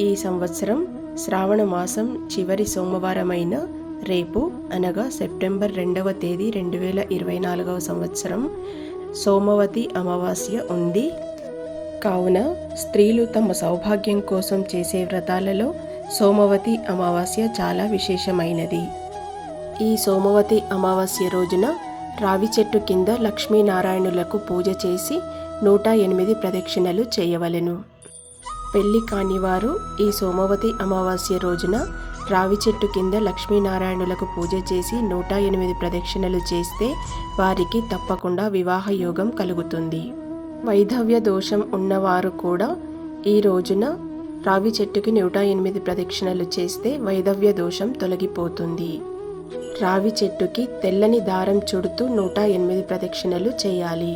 ఈ సంవత్సరం శ్రావణ మాసం చివరి సోమవారమైన రేపు అనగా సెప్టెంబర్ రెండవ తేదీ రెండు వేల ఇరవై నాలుగవ సంవత్సరం సోమవతి అమావాస్య ఉంది. కావున స్త్రీలు తమ సౌభాగ్యం కోసం చేసే వ్రతాలలో సోమవతి అమావాస్య చాలా విశేషమైనది. ఈ సోమవతి అమావాస్య రోజున రావి చెట్టు కింద లక్ష్మీనారాయణులకు పూజ చేసి నూట ఎనిమిది ప్రదక్షిణలు చేయవలెను. పెళ్ళి కానివారు ఈ సోమవతి అమావాస్య రోజున రావి చెట్టు కింద లక్ష్మీనారాయణులకు పూజ చేసి నూట ఎనిమిది ప్రదక్షిణలు చేస్తే వారికి తప్పకుండా వివాహ యోగం కలుగుతుంది. వైధవ్య దోషం ఉన్నవారు కూడా ఈ రోజున రావి చెట్టుకి నూట ఎనిమిది ప్రదక్షిణలు చేస్తే వైధవ్య దోషం తొలగిపోతుంది. రావి చెట్టుకి తెల్లని దారం చుడుతూ నూట ఎనిమిది ప్రదక్షిణలు చేయాలి.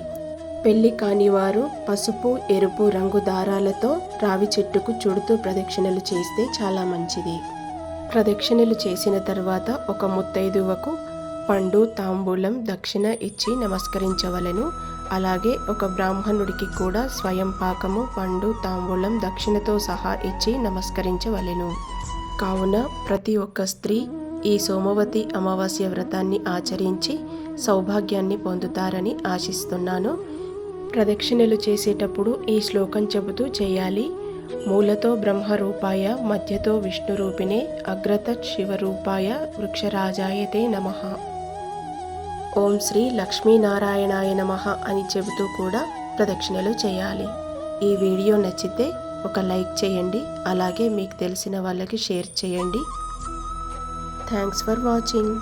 పెళ్ళి కాని వారు పసుపు ఎరుపు రంగు దారాలతో రావి చెట్టుకు చుడుతూ ప్రదక్షిణలు చేస్తే చాలా మంచిది. ప్రదక్షిణలు చేసిన తర్వాత ఒక ముత్తైదువకు పండు తాంబూలం దక్షిణ ఇచ్చి నమస్కరించవలెను. అలాగే ఒక బ్రాహ్మణుడికి కూడా స్వయం పాకము పండు తాంబూలం దక్షిణతో సహా ఇచ్చి నమస్కరించవలెను. కావున ప్రతి ఒక్క స్త్రీ ఈ సోమవతి అమావాస్య వ్రతాన్ని ఆచరించి సౌభాగ్యాన్ని పొందుతారని ఆశిస్తున్నాను. ప్రదక్షిణలు చేసేటప్పుడు ఈ శ్లోకం చెబుతూ చేయాలి. మూలతో బ్రహ్మరూపాయ మధ్యతో విష్ణురూపిణే అగ్రత శివరూపాయ వృక్షరాజాయతే నమ. ఓం శ్రీ లక్ష్మీనారాయణాయ నమ అని చెబుతూ కూడా ప్రదక్షిణలు చేయాలి. ఈ వీడియో నచ్చితే ఒక లైక్ చేయండి అలాగే మీకు తెలిసిన వాళ్ళకి షేర్ చేయండి. Thanks for watching.